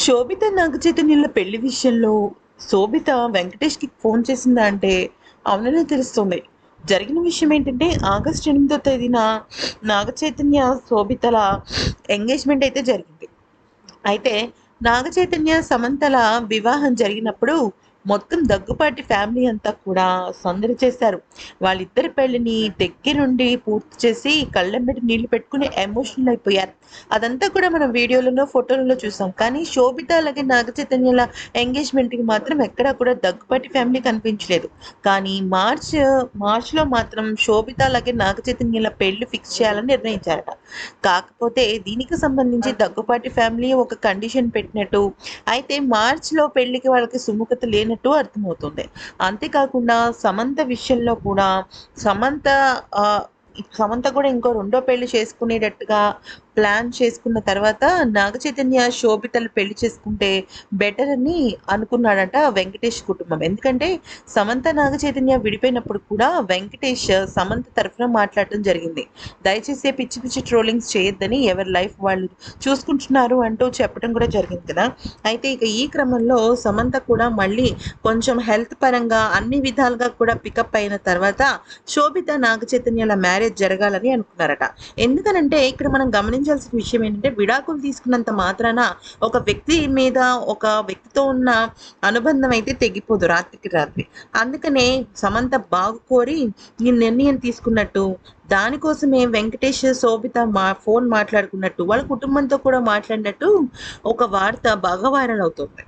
శోభిత నాగచైతన్యుల పెళ్ళి విషయంలో శోభిత వెంకటేష్కి ఫోన్ చేసిందా అంటే అవుననే తెలుస్తుంది. జరిగిన విషయం ఏంటంటే ఆగస్ట్ ఎనిమిదో తేదీన నాగచైతన్య శోభితల ఎంగేజ్మెంట్ అయితే జరిగింది. అయితే నాగచైతన్య సమంతల వివాహం జరిగినప్పుడు మొత్తం దగ్గుపాటి ఫ్యామిలీ అంతా కూడా సందడి చేశారు. వాళ్ళిద్దరి పెళ్ళిని దగ్గరుండి పూర్తి చేసి కళ్ళెంబెట్టి నీళ్ళు పెట్టుకుని ఎమోషనల్ అయిపోయారు. అదంతా కూడా మనం వీడియోలలో ఫోటోలలో చూసాం. కానీ శోభిత అలాగే నాగ చైతన్యుల ఎంగేజ్మెంట్కి మాత్రం ఎక్కడా కూడా దగ్గుపాటి ఫ్యామిలీ కనిపించలేదు. కానీ మార్చ్ మార్చ్లో మాత్రం శోభిత అలాగే నాగ చైతన్యుల పెళ్ళి ఫిక్స్ చేయాలని నిర్ణయించారట. కాకపోతే దీనికి సంబంధించి దగ్గుపాటి ఫ్యామిలీ ఒక కండిషన్ పెట్టినట్టు. అయితే మార్చ్లో పెళ్ళికి వాళ్ళకి సుముఖత లేని చేసినట్టు అర్థమవుతుంది. అంతేకాకుండా సమంత విషయంలో కూడా సమంత ఆ, సమంత కూడా ఇంకో రెండో పెళ్ళి చేసుకునేటట్టుగా ప్లాన్ చేసుకున్న తర్వాత నాగ చైతన్య శోభితలు పెళ్ళి చేసుకుంటే బెటర్ అని అనుకున్నాడట వెంకటేష్ కుటుంబం. ఎందుకంటే సమంత నాగ చైతన్య విడిపోయినప్పుడు కూడా వెంకటేష్ సమంత తరఫున మాట్లాడటం జరిగింది. దయచేసి పిచ్చి పిచ్చి ట్రోలింగ్స్ చేయొద్దని ఎవరి లైఫ్ వాళ్ళు చూసుకుంటున్నారు అంటూ చెప్పడం కూడా జరిగింది కదా. అయితే ఇక ఈ క్రమంలో సమంత కూడా మళ్ళీ కొంచెం హెల్త్ పరంగా అన్ని విధాలుగా కూడా పికప్ అయిన తర్వాత శోభిత నాగ చైతన్యల మ్యారేజ్ జరగాలని అనుకున్నారట. ఎందుకనంటే ఇక్కడ మనం గమనించాల్సిన విషయం ఏంటంటే విడాకులు తీసుకున్నంత మాత్రాన ఒక వ్యక్తి మీద ఒక వ్యక్తితో ఉన్న అనుబంధం అయితే తెగిపోదు రాత్రికి రాత్రి. అందుకనే సమంత బాగు కోరి ఈ నిర్ణయం తీసుకున్నట్టు దానికోసమే వెంకటేష్ శోభిత మా ఫోన్ మాట్లాడుకున్నట్టు వాళ్ళ కుటుంబంతో కూడా మాట్లాడినట్టు ఒక వార్త బాగా వైరల్ అవుతుంది.